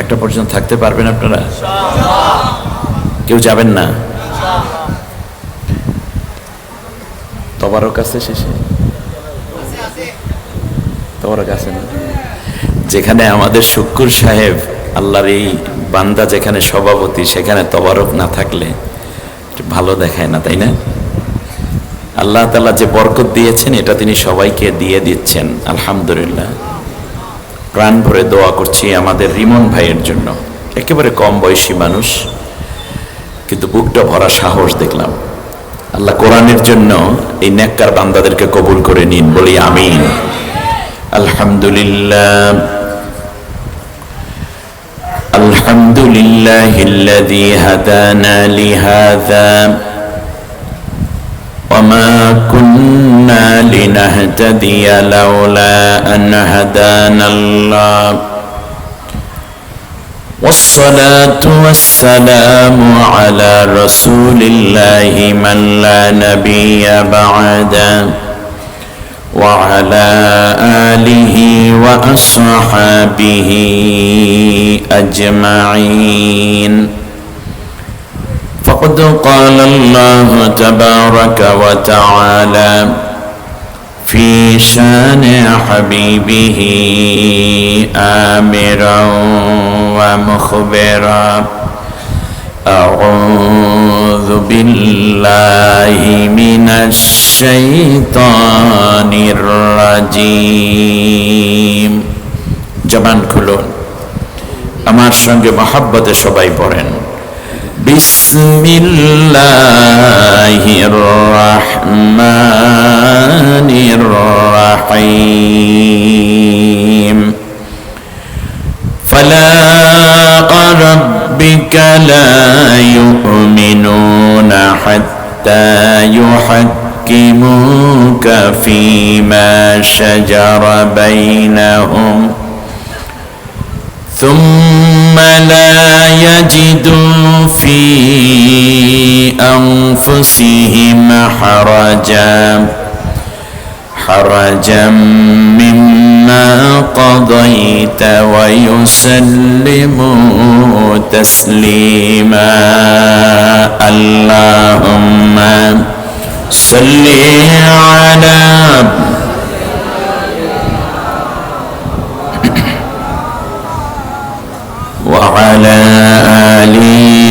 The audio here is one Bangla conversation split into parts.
একটা পর্যন্ত থাকতে পারবেন আপনারা? কেউ যাবেন না? তবারক আছে শেষে? তবারক আছে না? যেখানে আমাদের শুক্কুর সাহেব, আল্লাহর এই বান্দা যেখানে সভাপতি, সেখানে তবারক না থাকলে ভালো দেখায় না, তাই না? আল্লাহ তালা যে বরকত দিয়েছেন, এটা তিনি সবাইকে দিয়ে দিচ্ছেন, আলহামদুলিল্লাহ। প্রাণ ভরে দোয়া করছি আমাদের রিমন ভাইয়ের জন্য একেবারে কম বয়সী মানুষ কিন্তু বুকটা ভরা সাহস দেখলাম আল্লাহ কোরআনের জন্য এই নেককার বান্দাদেরকে কবুল করে নিন বলি আমিন আলহামদুলিল্লাহ الحمد لله الذي هدانا لهذا وما كنا لنهتدي لولا أن هدانا الله والصلاة والسلام على رسول الله من لا نبي بعده وعلى آله وأصحابه أجمعين فقد قال الله تبارك وتعالى في شان حبيبه آمرا ومخبرا أعوذ بالله من الشيطان الرجيم জবান খুলুন আমার সঙ্গে মহাব্বতে সবাই পড়েন بسم الله الرحمن الرحيم. فلا ربك لا يؤمنون حتى يحكموك فيما شجر بينهم. ثم لا يجدوا في أنفسهم حرجا حرجا مما قضيت ويسلموا تسليما. اللهم صل على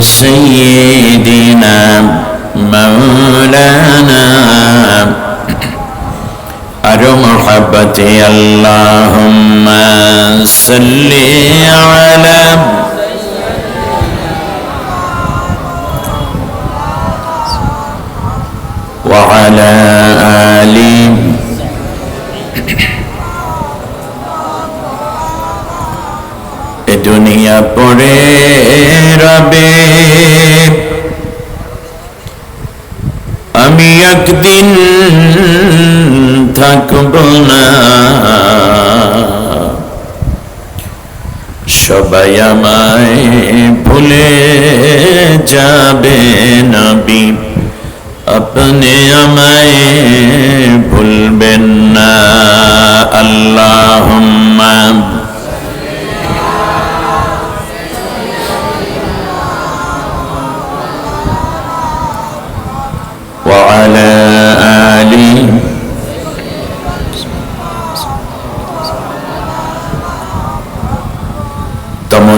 سيدنا مولانا. أرو محبتي اللهم صل على وعلى آل দুনিয়া পড়ে রবে। আমি একদিন থাকব না। সবাই আমায় ভুলে যাবে নবী। আপনি আমায় ভুলবেন না। আল্লাহ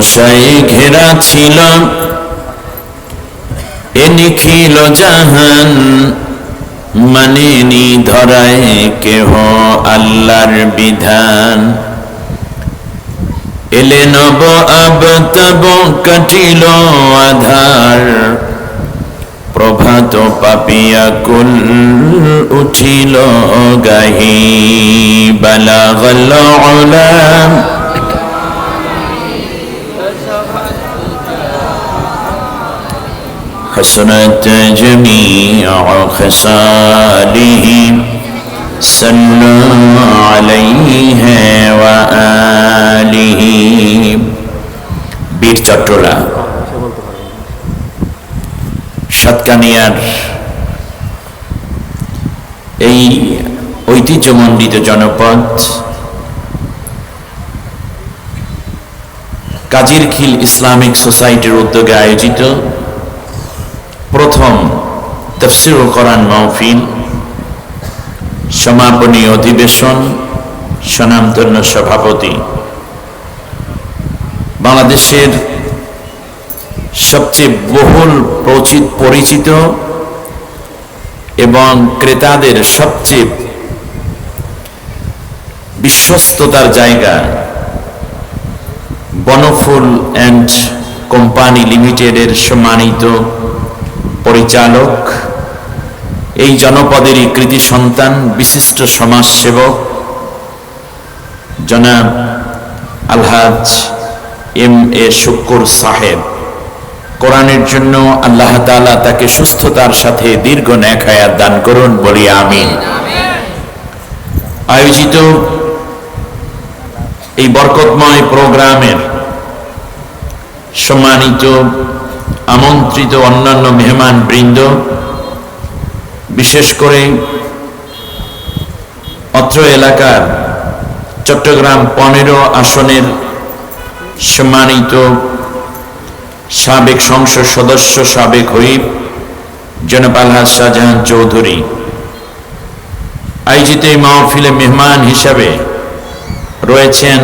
তমসাই ঘেরা ছিল। এ নিখিল জাহান মানেনি ধরায় কেহ আল্লাহর বিধান। এলে নব আব কাটিল আধার। প্রভাত পাপিয়া কুল উঠিল গাহি। বালাগল উলাম حسنت جميع خصاله صلوا عليه وآله বীর চট্টলা সাতকানিয়ার এই ঐতিহ্যমণ্ডিত জনপদ কাজির খিল ইসলামিক সোসাইটির উদ্যোগে আয়োজিত প্রথম তফসির করান মাহফিল, সমাপনী অধিবেশন, স্বনামধন্য সভাপতি। বাংলাদেশের সবচেয়ে বহুল পরিচিত এবং ক্রেতাদের সবচেয়ে বিশ্বস্ততার জায়গা বনফুল অ্যান্ড কোম্পানি লিমিটেডের সম্মানিত পরিচালক, এই জনপদেরই কৃতি সন্তান, বিশিষ্ট সমাজসেবক, জনাব আলহাজ এম এ শুক্কুর সাহেব। কোরআনের জন্য আল্লাহ তালা তাকে সুস্থতার সাথে দীর্ঘ ন্যাক হায়াত দান করুন বলি আমিন। আয়োজিত এই বরকতময় প্রোগ্রামের সম্মানিত আমন্ত্রিত অন্যান্য মেহমান বৃন্দ, বিশেষ করে অত্র এলাকার চট্টগ্রাম পনেরো আসনের সম্মানিত সাবেক সংসদ সদস্য সাবেক হুইপ জনাব আলহাজ শাহজাহান চৌধুরী। আয়োজিত মাহফিলে মেহমান হিসাবে রয়েছেন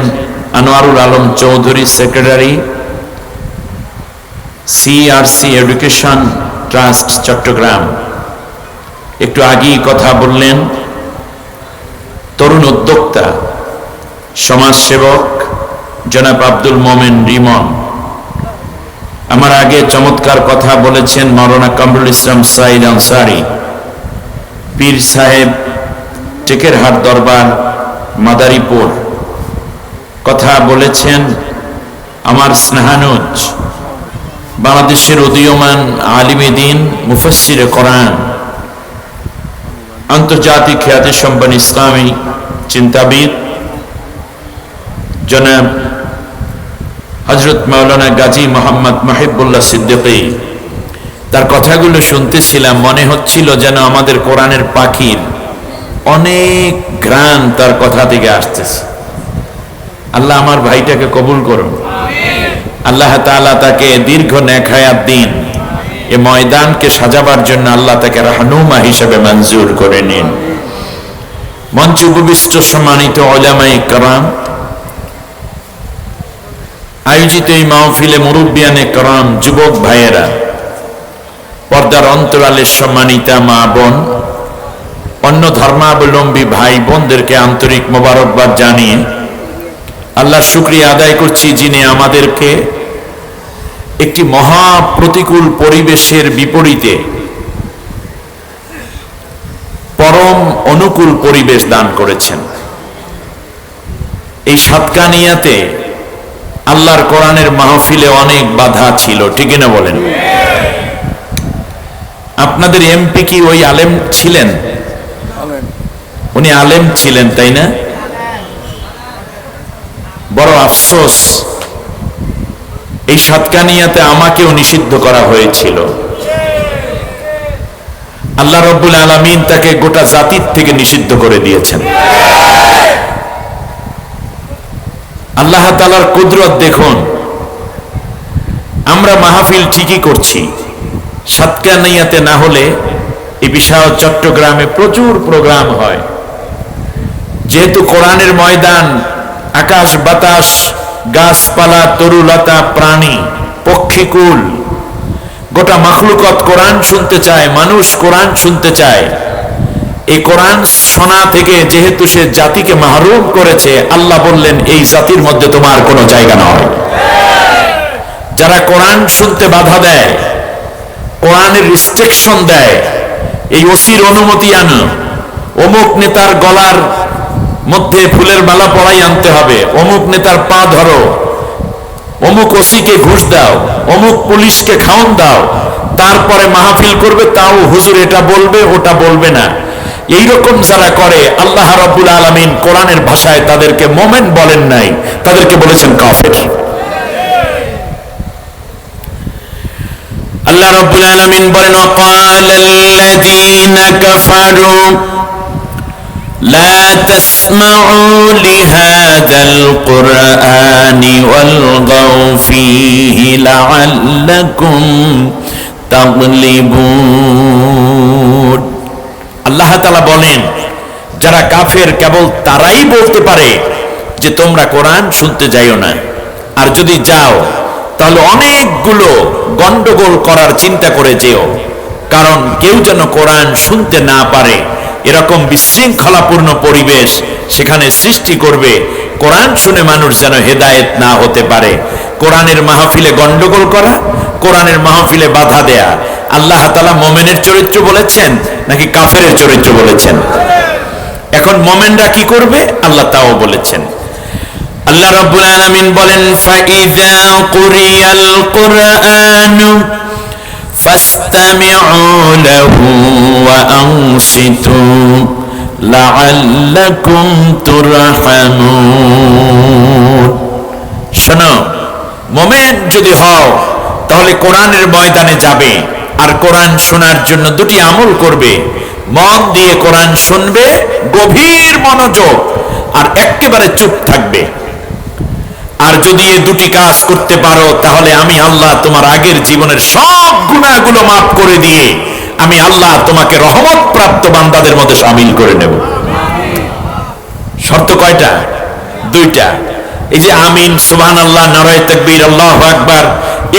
Anwarul Alam Chowdhury, secretary CRC education trust Chittagong একটু আগেই কথা বললেন তরুণ উদ্যোক্তা, সমাজসেবক জনাব আব্দুল মোমেন রিমন। আমার আগে চমৎকার কথা বলেছেন মৌলানা কামরুল ইসলাম সাইদ আনসারি। পীর সাহেব টেকেরহাট দরবার, মাদারীপুর। কথা বলেছেন আমার স্নেহানুজ। বাংলাদেশের উদীয়মান আলিমে দিন মুফসির কোরআন, আন্তর্জাতিক খ্যাতি সম্পন্ন ইসলামী চিন্তাবিদ জনাব হজরত মাওলানা গাজী মোহাম্মদ মাহিবুল্লাহ সিদ্দিকী। তার কথাগুলো শুনতেছিলাম, মনে হচ্ছিল যেন আমাদের কোরআনের পাখির অনেক গ্রান তার কথা থেকে আসতেছে। আল্লাহ আমার ভাইটাকে কবুল করুন। আল্লাহ তাআলা তাকে দীর্ঘ নেখায়াত দিন। এ ময়দানকে সাজাবার জন্য আল্লাহ তাকে রাহনুমা হিসেবে মঞ্জুর করে নিন। মঞ্চ উপবিষ্ট সম্মানিত ওলামাই কারাম, আয়োজিত এই মাহফিলে মুরব্বিয়ানে কারাম, যুবক ভাইয়েরা, পর্দার অন্তরালের সম্মানিতা মা বোন, অন্য ধর্মাবলম্বী ভাই বোনদেরকে আন্তরিক মোবারকবাদ জানিয়ে আল্লাহ শুক্রিয়া আদায় করছি যিনি আমাদেরকে একটি মহা প্রতিকূল পরিবেশের বিপরীতে পরম অনুকূল পরিবেশ দান করেছেন। এই সাতকানিয়াতে আল্লাহর কোরআনের মাহফিলে অনেক বাধা ছিল, ঠিক না বলেন? আপনাদের এমপি কি ওই আলেম ছিলেন? উনি আলেম ছিলেন, তাই না? বড় আফসোস। এই সৎকানিয়াতে আমাকেও নিষিদ্ধ করা হয়েছিল। আল্লাহ রব্বুল আলমিন তাকে গোটা জাতির থেকে নিষিদ্ধ করে দিয়েছেন। আল্লাহ তালার কুদরত দেখুন, আমরা মাহফিল ঠিকই করছি। সাতকানিয়াতে না হলে এই বিশাল চট্টগ্রামে প্রচুর প্রোগ্রাম হয়। যেহেতু কোরআনের ময়দান, আকাশ বাতাস গাছপালা, তরুলতা, প্রাণী, পক্ষীকুল। গোটা মাখলুকত কোরআন শুনতে চায়, মানুষ কোরআন শুনতে চায়। এই কোরআন শোনা থেকে যেহেতু সে জাতিকে মাহরুম করেছে, আল্লাহ বললেন, এই জাতির মধ্যে তোমার কোনো জায়গা নয়। যারা কোরআন শুনতে বাধা দেয়, কোরআনের রিস্ট্রিকশন দেয়, এই ওসির অনুমতি আনো অমুক নেতার গলার মধ্যে ফুলের মালা পড়াই আনতে হবে। অমুক নেতার পা ধরো। অমুক ওসিকে ঘুষ দাও। অমুক পুলিশকে খাওন দাও। তারপরে মাহফিল করবে, তাও হুজুর এটা বলবে, ওটা বলবে না। এইরকম যারা করে, আল্লাহ রাব্বুল আলামিন কোরআনের ভাষায় তাদেরকে মোমেন বলেন নাই। তাদেরকে বলেছেন কাফের। আল্লাহ রাব্বুল আলামিন বলেন কাফারু لا تسمعوا لهذا القرآن والغوا فيه لعلكم تغلبون আল্লাহ তালা বলেন যারা কাফের কেবল তারাই বলতে পারে যে তোমরা কোরআন শুনতে যাইও না আর যদি যাও তাহলে অনেকগুলো গন্ডগোল করার চিন্তা করে যেও কারণ কেউ যেন কোরআন শুনতে না পারে এরকম বিশৃঙ্খলাপূর্ণ পরিবেশ সেখানে সৃষ্টি করবে। কোরআন শুনে মানুষ যেন হেদায়েত না হতে পারে। কোরআনের মাহফিলে গন্ডগোল করা, কোরআনের মাহফিলে বাধা দেয়া। আল্লাহ তালা মোমেনের চরিত্র বলেছেন নাকি কাফের চরিত্র বলেছেন? এখন মোমেনরা কি করবে? আল্লাহ তাও বলেছেন। আল্লাহ রাব্বুল আলামিন বলেন ফাইযা কুরিয়াল কুরআনু লাহু ওয়া আনসিতু লাআল্লাকুম তুরহামুন শোনো, মোমেন যদি হও, তাহলে কোরআনের ময়দানে যাবে আর কোরআন শোনার জন্য দুটি আমল করবে। মন দিয়ে কোরআন শুনবে, গভীর মনোযোগ, আর একেবারে চুপ থাকবে। আর যদি এই দুটি কাজ করতে পারো, তাহলে আমি আল্লাহ তোমার আগের জীবনের সব গুণাগুলো মাফ করে দিয়ে আমি আল্লাহ তোমাকে রহমত প্রাপ্ত বান্দাদের মধ্যে সামিল করে নেব। শর্ত কয়টা? দুইটা। এই যে আমিন সুবহান আল্লাহ নারায় তকবীর, আল্লাহ আকবার,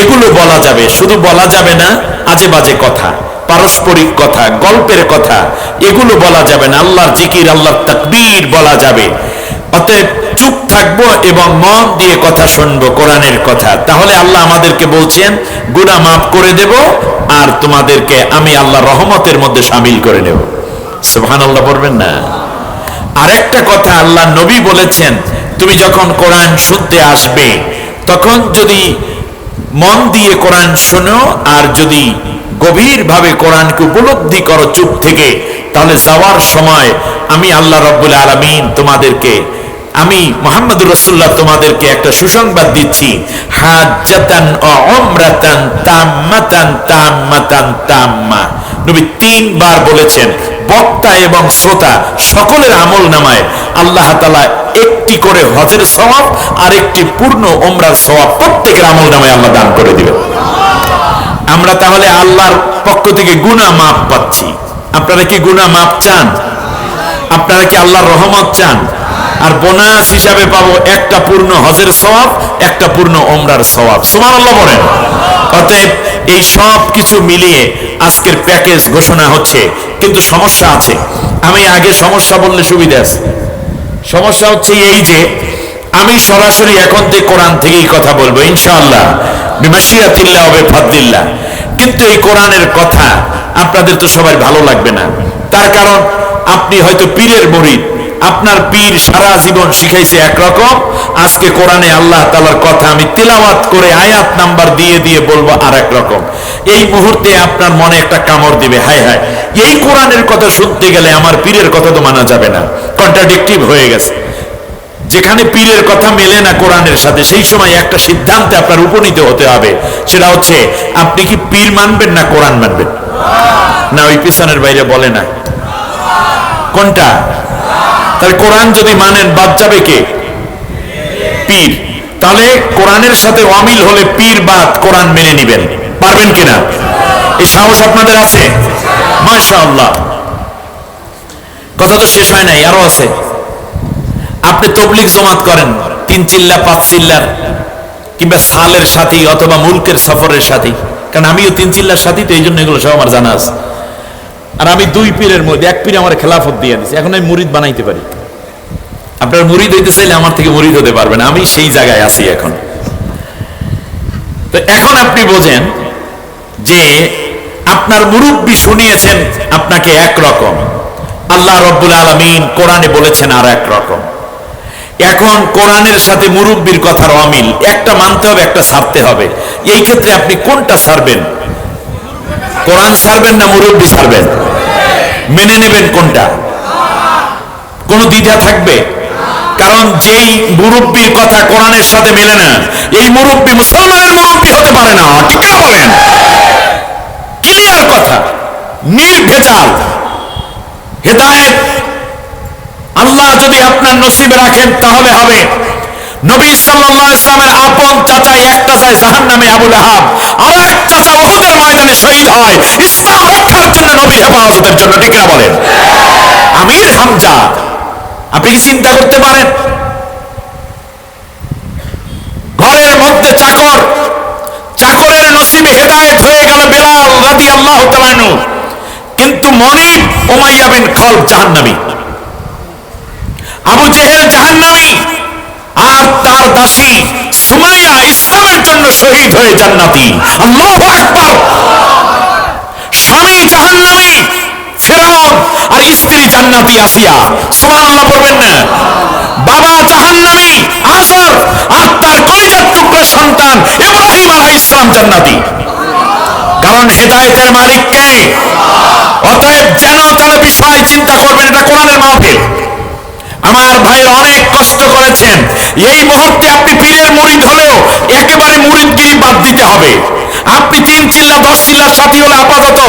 এগুলো বলা যাবে। শুধু বলা যাবে না, আজে বাজে কথা, পারস্পরিক কথা, গল্পের কথা, এগুলো বলা যাবে না। আল্লাহর জিকির, আল্লাহর তাকবীর বলা যাবে। অতএব থাকব এবং মন দিয়ে কথা শুনব, কোরআনের কথা। তাহলে আল্লাহ আমাদেরকে বলছেন, গুনাহ মাফ করে দেব আর তোমাদেরকে আমি আল্লাহ রহমতের মধ্যে সামিল করে নেব। সুবহানাল্লাহ পড়বেন না? আরেকটা কথা আল্লাহ নবী বলেছেন, তুমি যখন কোরআন শুনতে আসবে, তখন যদি মন দিয়ে কোরআন শোনো আর যদি গভীরভাবে কোরআনকে উপলব্ধি করো চুপ থেকে, তাহলে যাওয়ার সময় আমি আল্লাহ রব্বুল আলমিন তোমাদেরকে আমি মোহাম্মদ রসুল্লাহ তোমাদেরকে একটা সুসংবাদ দিচ্ছি। তিনবার বলেছেন, বক্তা এবং শ্রোতা সকলের আমল নামায়। আল্লাহ তালা একটি করে হজের স্বভাব আর একটি পূর্ণ ওমরার স্বভাব প্রত্যেকের আমল নামায় আল্লাহ দান করে দিবেন। আমরা তাহলে আল্লাহর পক্ষ থেকে গুণা মাপ পাচ্ছি। আপনারা কি গুণা মাপ চান? আপনারা কি আল্লাহর রহমত চান? আর বোনাস হিসাবে পাবো একটা পূর্ণ হজের সওয়াব, একটা পূর্ণ ওমরার সওয়াব। আল্লাহ বলেন। অতএব এই সব কিছু মিলিয়ে আজকের প্যাকেজ ঘোষণা হচ্ছে, কিন্তু সমস্যা আছে। আমি আগে সমস্যা বললে সুবিধা আছে। সমস্যা হচ্ছে এই যে, আমি সরাসরি এখন থেকে কোরআন থেকেই কথা বলব, ইনশাআল্লাহ। বিমাশিয়াতিল্লাহ হবে ফাদ্দিল্লাহ কিন্তু এই কোরআনের কথা আপনাদের তো সবাই ভালো লাগবে না। তার কারণ, আপনি হয়তো পীরের মরিদ আপনার পীর সারা জীবন শিখাইছে একরকম। আজকে কোরআনে আল্লাহ তালার কথা আমি তেলাওয়াত করে আয়াত নাম্বার দিয়ে দিয়ে বলব আর এক রকম এই মুহূর্তে আপনার মনে একটা কামড় দিবে, হায় হায়। এই কোরআনের কথা শুনতে গেলে আমার পীরের কথা তো মানা যাবে না। কন্ট্রাডিকটিভ হয়ে গেছে। যেখানে পীরের কথা মেলে না কোরআনের সাথে, সেই সময় একটা সিদ্ধান্তে আপনার উপনীত হতে হবে। সেটা হচ্ছে, আপনি কি পীর মানবেন না কোরআন মানবেন? না, ওই পিছনের বাইরে বলে না। কোনটা? তাহলে কোরআন যদি মানেন, বাদ যাবে কে? পীর। তাহলে কোরআনের সাথে অমিল হলে পীর বাদ কোরআন মেনে নিবেন। পারবেন কিনা? এই সাহস আপনাদের আছে? মাশাআল্লাহ। কথা তো শেষ হয় নাই, আরও আছে। আপনি তবলিক জমাত করেন, তিন চিল্লা, পাঁচ চিল্লার, কিংবা সালের সাথী অথবা মুলকের সফরের সাথী। কারণ আমিও তিন চিল্লার সাথী, তো এই জন্য এগুলো সব আমার জানা আছে। আর আমি দুই পীরের মধ্যে, এক পীর আমার খেলাফত দিয়ে দিচ্ছে এখন আমি মুরিদ বানাইতে পারি। আপনার মুরিদ হইতে চাইলে আমার থেকে মুরিদ হতে পারবেন, আমি সেই জায়গায় আছি এখন। তো এখন আপনি বোঝেন যে আপনার মুরব্বী শুনিয়েছেন আপনাকে এক রকম। আল্লাহ রব্বুল আলমিন কোরআনে বলেছেন আর এক রকম। এখন কোরআনের সাথে মুরব্বীর কথার অমিল, একটা মানতে হবে, একটা ছাড়তে হবে। এই ক্ষেত্রে আপনি কোনটা ছাড়বেন? কোরআন ছাড়বেন না মুরব্বী ছাড়বেন মেনে নেবেন কোনটা? কোন দ্বিধা থাকবে? কারণ যেই মুরব্বীর কথা কোরআনের সাথে মেলে না, এই মুরব্বী মুসলমানের মুরব্বী হতে পারে না। ঠিক না বলেন। ক্লিয়ার কথা। নির্ভেজাল হেদায়েত। আল্লাহ যদি আপনার নসিবে রাখেন, তাহলে হবে। নবী সাল্লাল্লাহু ইসলামের আপন চাচা একটা জাহান নামে আবুল আহাব আর এক চাচা ওহুদের ময়দানে শহীদ হয়। ইসলাম রক্ষার জন্য নবীর হেফাজতের জন্য, ঠিক না বলেন? আমির হামজা, আপনি কি চিন্তা করতে পারেন? ঘরের মধ্যে চাকর, চাকরের নসিবে হেদায়েত হয়ে গেল বেলাল রাদি আল্লাহ তালানু কিন্তু মনিব ওমাইয়া বিন খলফ জাহান্নামী। আবু জেহেল জাহান্নামী। আর তার দাসী সুমাইয়া ইসলামের জন্য শহীদ হয়ে জান্নাতি। আল্লাহু আকবার। স্বামী জাহান্নামী ফেরাউন আর স্ত্রী জান্নাতি আসিয়া, সুবহানাল্লাহ পড়বেন না। বাবা জাহান্নামী আসর আর তার কলিজার টুকরা সন্তান ইব্রাহিম আলাইহিস সালাম জান্নাতি। কারণ হেদায়েতের মালিক কে? অতএব যেন তার বিষয় চিন্তা করবেন এটা কোরআনের মাহফিল। আমার ভাই অনেক কষ্ট করেছেন। এই মুহূর্তে আপনি পীরের মুরিদ হলেও একেবারে মুরিদগিরি বাদ দিতে হবে। আপনি তিন চিল্লা দশ চিল্লা সাথী হলে আপাতত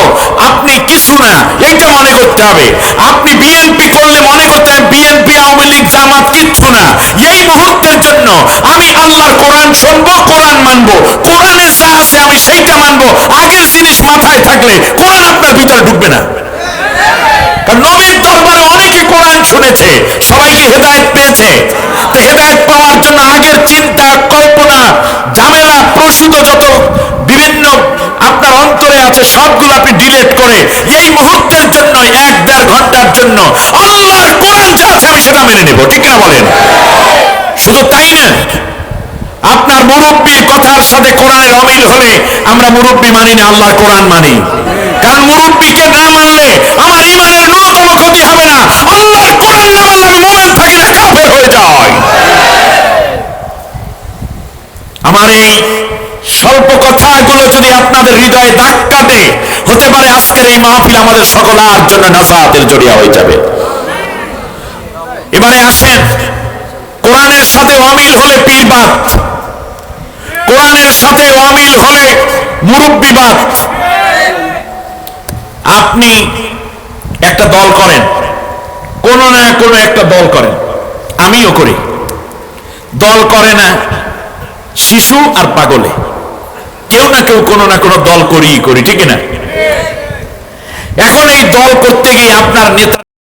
আপনি কিছু না, এইটা মনে করতে হবে। আপনি বিএনপি করলে মনে করতে হবে বিএনপি আওয়ামী লীগ, জামাত কিচ্ছু না। এই মুহূর্তের জন্য আমি আল্লাহর কোরআন শুনব, কোরআন মানবো। কোরআনে যা আছে আমি সেইটা মানবো। আগের জিনিস মাথায় থাকলে কোরআন আপনার ভিতরে ঢুকবে না। নবীর দরবারে অনেকে কোরআন শুনেছে, সবাই হেদায়েত পেয়েছে। তো হেদায়েত পাওয়ার জন্য আগের চিন্তা, কল্পনা, ঝামেলা প্রসূত যত বিভিন্ন আপনার অন্তরে আছে, সবগুলো আপনি ডিলেট করে এই মুহূর্তের জন্য, এক দেড় ঘণ্টার জন্য, আল্লাহর কোরআন আমি সেটা মেনে নেব। ঠিক না বলেন? শুধু তাই না, আপনার মুরব্বীর কথার সাথে কোরআনের অমিল হলে আমরা মুরব্বী মানি না, আল্লাহর কোরআন মানি। কারণ মুরব্বীকে না মানলে আমার ইমানের ন্যূনতম ক্ষতি হবে না। আল্লাহর কোরআন না মানলে আমি মোমেন থাকি কাফের হয়ে যায়। আমার এই স্বল্প কথাগুলো যদি আপনাদের হৃদয়ে দাগ কাটে, হতে পারে আজকের এই মাহফিল আমাদের সকলার জন্য নাসাহাতের জড়িয়া হয়ে যাবে। এবারে আসেন, কোরআনের সাথে অমিল হলে পীরবাদ কোরআনের সাথে অমিল হলে মুরব্বীবাদ আপনি একটা দল করেন। কোন না কোনো একটা দল করেন। আমিও করি। দল করে না শিশু আর পাগলে। কেউ না কেউ কোনো না কোনো দল করি করি, ঠিক না? এখন এই দল করতে গিয়ে আপনার নেতা